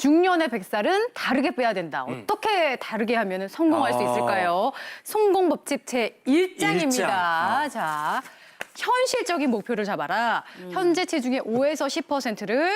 중년의 백살은 다르게 빼야 된다. 음. 어떻게 다르게 하면 성공할 수 아. 있을까요? 성공 법칙 제 1장입니다. 일장. 아. 자, 현실적인 목표를 잡아라. 음. 현재 체중의 5에서 10%를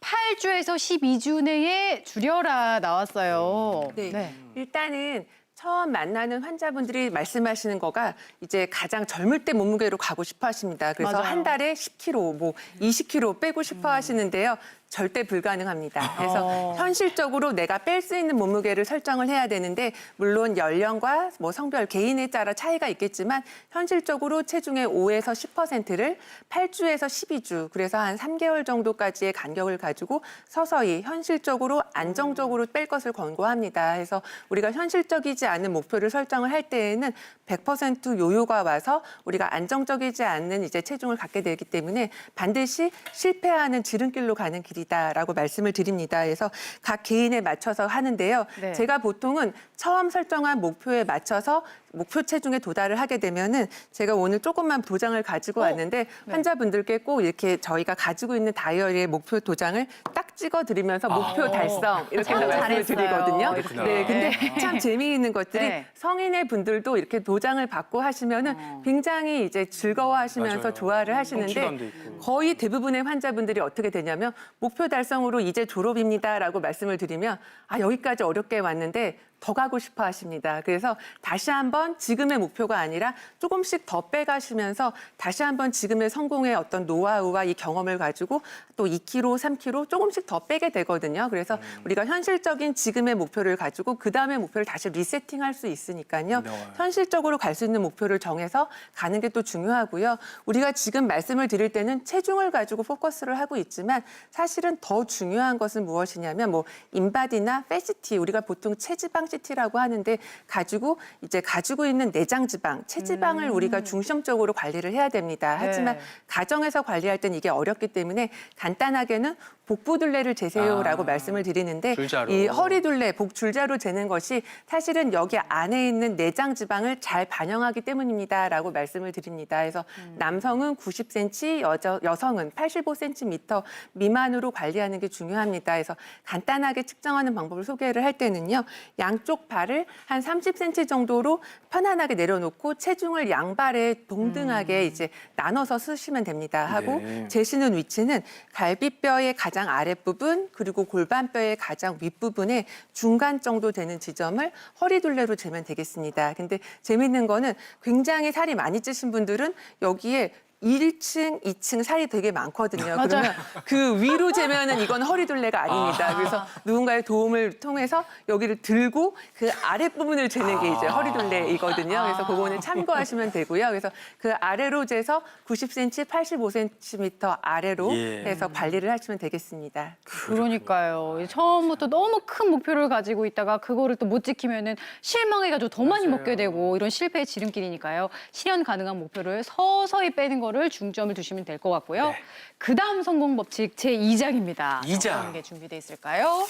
8주에서 12주 내에 줄여라 나왔어요. 네. 일단은 처음 만나는 환자분들이 말씀하시는 거가 이제 가장 젊을 때 몸무게로 가고 싶어 하십니다. 그래서 맞아요. 한 달에 10kg, 뭐 20kg 빼고 싶어 하시는데요. 절대 불가능합니다. 그래서 어. 현실적으로 내가 뺄 수 있는 몸무게를 설정을 해야 되는데 물론 연령과 뭐 성별 개인에 따라 차이가 있겠지만 현실적으로 체중의 5에서 10%를 8주에서 12주 그래서 한 3개월 정도까지의 간격을 가지고 서서히 현실적으로 안정적으로 뺄 것을 권고합니다. 그래서 우리가 현실적이지 않은 목표를 설정을 할 때에는 100% 요요가 와서 우리가 안정적이지 않는 이제 체중을 갖게 되기 때문에 반드시 실패하는 지름길로 가는 길이 다라고 말씀을 드립니다. 그래서 각 개인에 맞춰서 하는데요. 네. 제가 보통은 처음 설정한 목표에 맞춰서 목표 체중에 도달을 하게 되면은 제가 오늘 조금만 도장을 가지고 왔는데 환자분들께 꼭 이렇게 저희가 가지고 있는 다이어리의 목표 도장을 딱 찍어 드리면서 목표 달성 이렇게 참 말씀을 잘했어요. 드리거든요. 그렇구나. 네, 근데 참 재미있는 것들이 네. 성인의 분들도 이렇게 도장을 받고 하시면은 굉장히 이제 즐거워하시면서 맞아요. 좋아를 하시는데 성취감도 있고. 거의 대부분의 환자분들이 어떻게 되냐면 목표 달성으로 이제 졸업입니다라고 말씀을 드리면 아 여기까지 어렵게 왔는데 더 가고 싶어 하십니다. 그래서 다시 한번 지금의 목표가 아니라 조금씩 더 빼가시면서 다시 한번 지금의 성공의 어떤 노하우와 이 경험을 가지고 또 2kg, 3kg 조금씩 더 빼게 되거든요. 그래서 우리가 현실적인 지금의 목표를 가지고 그 다음의 목표를 다시 리세팅할 수 있으니까요. 네. 현실적으로 갈 수 있는 목표를 정해서 가는 게 또 중요하고요. 우리가 지금 말씀을 드릴 때는 체중을 가지고 포커스를 하고 있지만 사실은 더 중요한 것은 무엇이냐면 뭐 인바디나 페시티 우리가 보통 체지방 CT라고 하는데 가지고 이제 가지고 있는 내장 지방, 체지방을 우리가 중점적으로 관리를 해야 됩니다. 하지만 네. 가정에서 관리할 땐 이게 어렵기 때문에 간단하게는 복부둘레를 재세요라고 아, 말씀을 드리는데 줄자로. 이 허리둘레, 복 줄자로 재는 것이 사실은 여기 안에 있는 내장 지방을 잘 반영하기 때문입니다라고 말씀을 드립니다. 그래서 남성은 90cm, 여자, 여성은 85cm 미만으로 관리하는 게 중요합니다. 그래서 간단하게 측정하는 방법을 소개를 할 때는요. 양쪽 발을 한 30cm 정도로 편안하게 내려놓고 체중을 양발에 동등하게 이제 나눠서 쓰시면 됩니다. 하고 네. 재시는 위치는 갈비뼈의 가장 아랫부분 그리고 골반뼈의 가장 윗부분의 중간 정도 되는 지점을 허리 둘레로 재면 되겠습니다. 근데 재밌는 거는 굉장히 살이 많이 찌신 분들은 여기에 1층, 2층 살이 되게 많거든요. 맞아요. 그러면 그 위로 재면은 이건 허리둘레가 아닙니다. 그래서 누군가의 도움을 통해서 여기를 들고 그 아랫부분을 재는 게 이제 허리둘레이거든요. 그래서 그거는 참고하시면 되고요. 그래서 그 아래로 재서 90cm, 85cm 아래로 예. 해서 관리를 하시면 되겠습니다. 그러니까요. 처음부터 너무 큰 목표를 가지고 있다가 그거를 또 못 지키면은 실망해가지고 더 많이 맞아요. 먹게 되고 이런 실패의 지름길이니까요. 실현 가능한 목표를 서서히 빼는 거를 중점을 두시면 될 것 같고요. 네. 그다음 성공 법칙 제 2장입니다. 이 장. 어떤 게 준비돼 있을까요?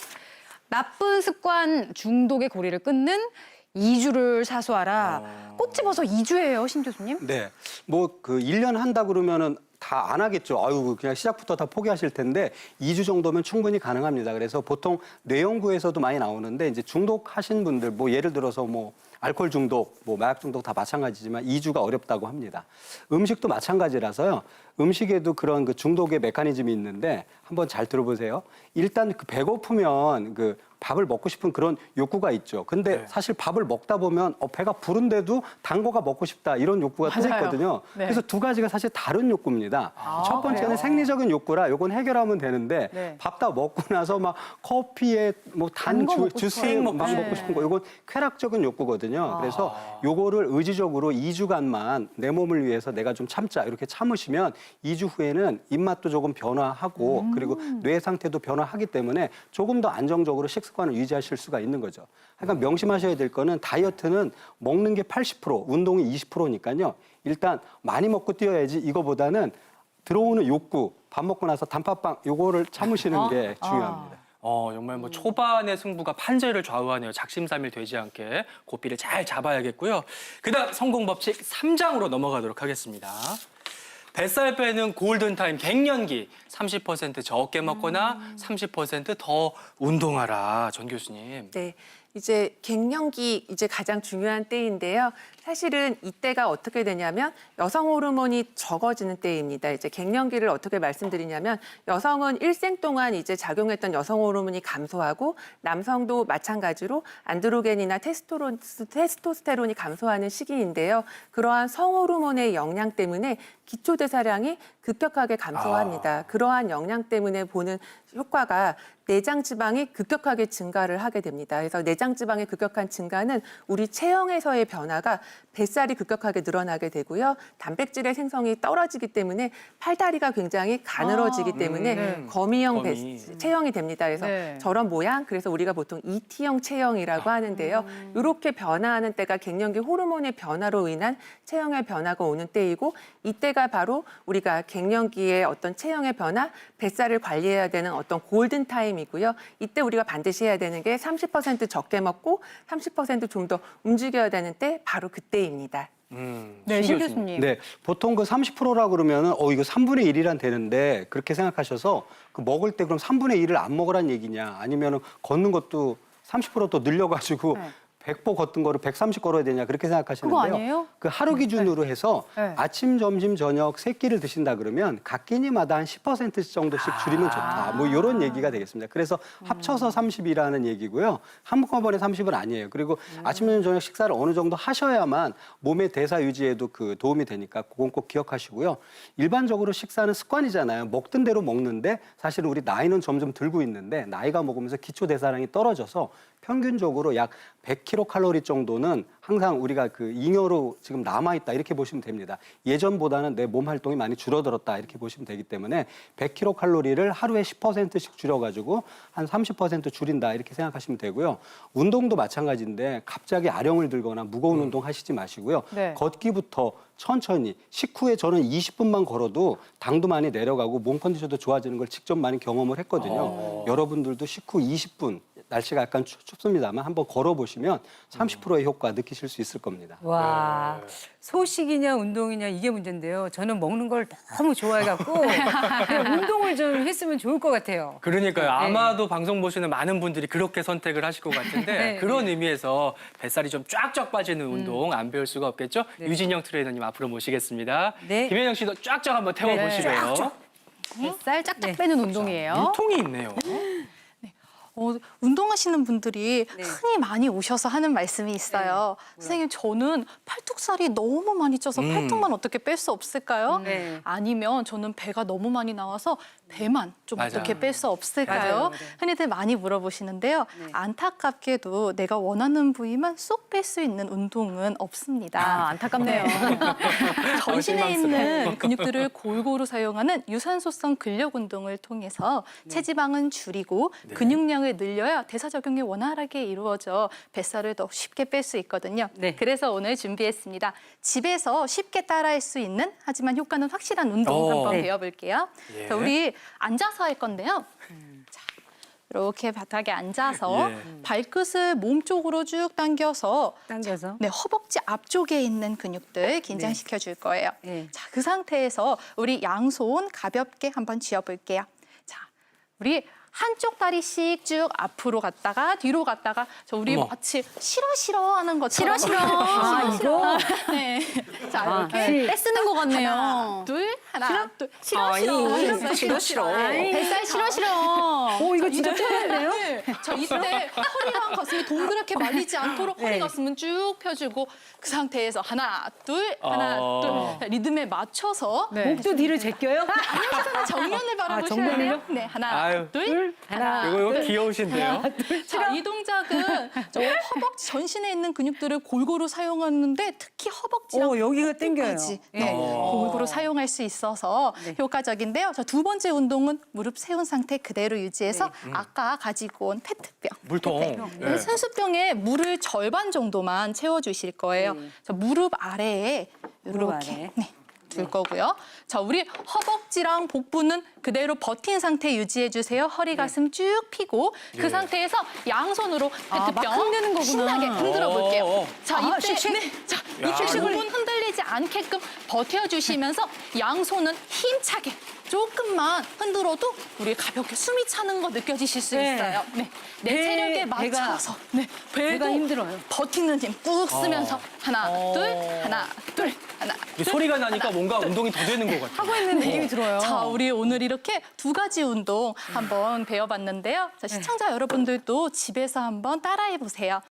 나쁜 습관 중독의 고리를 끊는 2주를 사수하라. 어. 꼭 집어서 2주예요, 신 교수님. 네. 뭐 그 1년 한다 그러면은 다 안 하겠죠. 아유, 그냥 시작부터 다 포기하실 텐데 2주 정도면 충분히 가능합니다. 그래서 보통 뇌연구에서도 많이 나오는데 이제 중독하신 분들 뭐 예를 들어서 뭐 알코올 중독, 뭐 마약 중독 다 마찬가지지만 2주가 어렵다고 합니다. 음식도 마찬가지라서요. 음식에도 그런 그 중독의 메커니즘이 있는데 한번 잘 들어보세요. 일단 그 배고프면 그 밥을 먹고 싶은 그런 욕구가 있죠. 근데 네. 사실 밥을 먹다 보면 어, 배가 부른데도 단 거가 먹고 싶다 이런 욕구가 또 맞아요. 있거든요. 네. 그래서 두 가지가 사실 다른 욕구입니다. 아, 첫 번째는 그래요? 생리적인 욕구라 요건 해결하면 되는데 네. 밥 다 먹고 나서 막 커피에 뭐 단거 단 먹고 주스에 싶어요. 막 네. 먹고 싶은 거 요건 쾌락적인 욕구거든요. 그래서 요거를 의지적으로 2주간만 내 몸을 위해서 내가 좀 참자 이렇게 참으시면 2주 후에는 입맛도 조금 변화하고 음. 그리고 뇌 상태도 변화하기 때문에 조금 더 안정적으로 식 습관을 유지하실 수가 있는 거죠. 그러니까 명심하셔야 될 거는 다이어트는 먹는 게 80%, 운동이 20%니까요. 일단 많이 먹고 뛰어야지 이거보다는 들어오는 욕구, 밥 먹고 나서 단팥빵 요거를 참으시는 아, 게 아. 중요합니다. 어, 정말 뭐 초반의 승부가 판재를 좌우하네요. 작심삼일 되지 않게 고삐를 잘 잡아야겠고요. 그다음 성공 법칙 3장으로 넘어가도록 하겠습니다. 뱃살 빼는 골든타임 갱년기 30% 적게 먹거나 음. 30%더 운동하라. 전 교수님. 네. 이제 갱년기 이제 가장 중요한 때인데요. 사실은 이때가 어떻게 되냐면 여성 호르몬이 적어지는 때입니다. 이제 갱년기를 어떻게 말씀드리냐면 여성은 일생 동안 이제 작용했던 여성 호르몬이 감소하고 남성도 마찬가지로 안드로겐이나 테스토론, 테스토스테론이 감소하는 시기인데요. 그러한 성 호르몬의 영향 때문에 기초 대사량이 급격하게 감소합니다. 그러한 영향 때문에 보는 효과가 내장 지방이 급격하게 증가를 하게 됩니다. 그래서 내장 지방의 급격한 증가는 우리 체형에서의 변화가 뱃살이 급격하게 늘어나게 되고요. 단백질의 생성이 떨어지기 때문에 팔다리가 굉장히 가늘어지기 아, 때문에 네. 거미형 거미. 뱃- 체형이 됩니다. 그래서 네. 저런 모양, 그래서 우리가 보통 ET형 체형이라고 하는데요. 이렇게 변화하는 때가 갱년기 호르몬의 변화로 인한 체형의 변화가 오는 때이고 이때 가 바로 우리가 갱년기의 어떤 체형의 변화, 뱃살을 관리해야 되는 어떤 골든 타임이고요. 이때 우리가 반드시 해야 되는 게 30% 적게 먹고 30%좀 더 움직여야 되는 때 바로 그때입니다. 음, 네, 신신 교수님. 네, 보통 그 30%라 그러면은 어 이거 3분의 1이란 되는데 그렇게 생각하셔서 그 먹을 때 그럼 3분의 1을 안 먹으란 얘기냐 아니면은 걷는 것도 30%또 늘려가지고 네. 100보 걷던 거를 130 걸어야 되냐 그렇게 생각하시는데요. 그거 아니에요? 그 하루 기준으로 해서 네. 아침, 점심, 저녁 세 끼를 드신다 그러면 각 끼니마다 한 10% 정도씩 줄이면 좋다. 뭐 이런 얘기가 되겠습니다. 그래서 합쳐서 30이라는 얘기고요. 한꺼번에 30은 아니에요. 그리고 아침, 점심, 저녁 식사를 어느 정도 하셔야만 몸의 대사 유지에도 그 도움이 되니까 그건 꼭 기억하시고요. 일반적으로 식사는 습관이잖아요. 먹던 대로 먹는데 사실은 우리 나이는 점점 들고 있는데 나이가 먹으면서 기초 대사량이 떨어져서 평균적으로 약 100kcal 정도는 항상 우리가 그 잉여로 지금 남아 있다 이렇게 보시면 됩니다. 예전보다는 내 몸 활동이 많이 줄어들었다 이렇게 보시면 되기 때문에 100kcal를 하루에 10%씩 줄여가지고 한 30% 줄인다 이렇게 생각하시면 되고요. 운동도 마찬가지인데 갑자기 아령을 들거나 무거운 운동 하시지 마시고요. 네. 걷기부터 천천히 식후에 저는 20분만 걸어도 당도 많이 내려가고 몸 컨디션도 좋아지는 걸 직접 많이 경험을 했거든요. 어. 여러분들도 식후 20분 날씨가 약간 추- 춥습니다만 한번 걸어보시면 30%의 효과 느끼실 수 있을 겁니다. 와 소식이냐 운동이냐 이게 문제인데요. 저는 먹는 걸 너무 좋아해갖고 그냥 운동을 좀 했으면 좋을 것 같아요. 그러니까요. 아마도 방송 보시는 많은 분들이 그렇게 선택을 하실 것 같은데 네, 그런 의미에서 뱃살이 좀 쫙쫙 빠지는 운동 안 배울 수가 없겠죠? 유진영 트레이너님 앞으로 모시겠습니다. 네. 김현영 씨도 쫙쫙 한번 태워 보시고요. 뱃살 짝짝 네. 빼는 운동이에요. 유통이 있네요. 어, 운동하시는 분들이 네. 흔히 많이 오셔서 하는 말씀이 있어요. 선생님, 저는 팔뚝살이 너무 많이 쪄서 음. 팔뚝만 어떻게 뺄 수 없을까요? 네. 아니면 저는 배가 너무 많이 나와서 배만 좀 맞아요. 어떻게 뺄 수 없을까요? 맞아요. 흔히들 많이 물어보시는데요. 네. 안타깝게도 내가 원하는 부위만 쏙 뺄 수 있는 운동은 없습니다. 아, 안타깝네요. 전신에 어, 있는 근육들을 골고루 사용하는 유산소성 근력 운동을 통해서 네. 체지방은 줄이고 근육량을 늘려야 대사 적용이 원활하게 이루어져 뱃살을 더 쉽게 뺄 수 있거든요. 네. 그래서 오늘 준비했습니다. 집에서 쉽게 따라할 수 있는 하지만 효과는 확실한 운동 오. 한번 네. 배워볼게요. 예. 자, 우리 앉아서 할 건데요. 자, 이렇게 바닥에 앉아서 예. 발끝을 몸 쪽으로 쭉 당겨서 당겨서 네, 허벅지 앞쪽에 있는 근육들 긴장시켜 줄 거예요. 네. 자, 그 상태에서 우리 양손 가볍게 한번 쥐어 볼게요. 자, 우리 한쪽 다리씩 쭉 앞으로 갔다가 뒤로 갔다가 저 우리 어머. 마치 싫어 싫어 하는 것처럼 싫어, 싫어. 아, 이거? 네. 자, 아, 이렇게 실. 떼쓰는 것 같네요. 하나, 둘, 하나, 둘. 싫어, 아, 싫어. 이- 하셨어요. 싫어, 싫어. 뱃살 싫어 싫어. 오 이거 진짜 편한데요? 네. 자, 이때 허리랑 가슴이 동그랗게 말리지 않도록 허리 네. 가슴은 쭉 펴주고 그 상태에서 하나, 둘, 하나, 어. 둘. 자, 리듬에 맞춰서 네. 목도 뒤로 제껴요? 정면을 바라보셔야 정면을요? 돼요. 네, 하나, 아유. 둘, 하나, 이거, 이거 둘. 귀여우신데요? 자, 이 동작은 저 허벅지 전신에 있는 근육들을 골고루 사용하는데 특히 허벅지랑 오 여기가 땡겨요. 까지 네, 어. 골고루 사용할 수 있어 서 효과적인데요. 자, 두 번째 운동은 무릎 세운 상태 그대로 유지해서 아까 가지고 온 페트병. 물통. 네, 네. sen수병에 물을 절반 정도만 채워주실 거예요. 네. 자, 무릎 아래에 무릎 이렇게 아래. 네, 둘 거고요. 자, 우리 허벅지랑 복부는 그대로 버틴 상태 유지해 주세요. 허리 가슴 쭉 펴고 네. 그 상태에서 양손으로 아, 페트병. 신나게 흔들어 볼게요. 어, 어. 자, 아, 이때 쉑쉑. 네, 자, 야, 이때 몸은 흔들리지 않게끔 버텨 주시면서 양손은 힘차게 조금만 흔들어도 우리 가볍게 숨이 차는 거 느껴지실 수 네. 있어요. 네. 내 배, 체력에 맞춰서 네. 배도 배가 힘들어요. 버티는 힘 꾹 쓰면서 하나, 어. 둘, 하나, 둘, 하나, 둘, 소리가 나니까 뭔가 운동이 더 되는 것 같아요. 하고 있는 느낌이 들어요. 자, 우리 오늘 이렇게 두 가지 운동 한번 배워봤는데요. 자, 시청자 여러분들도 집에서 한번 따라해 보세요.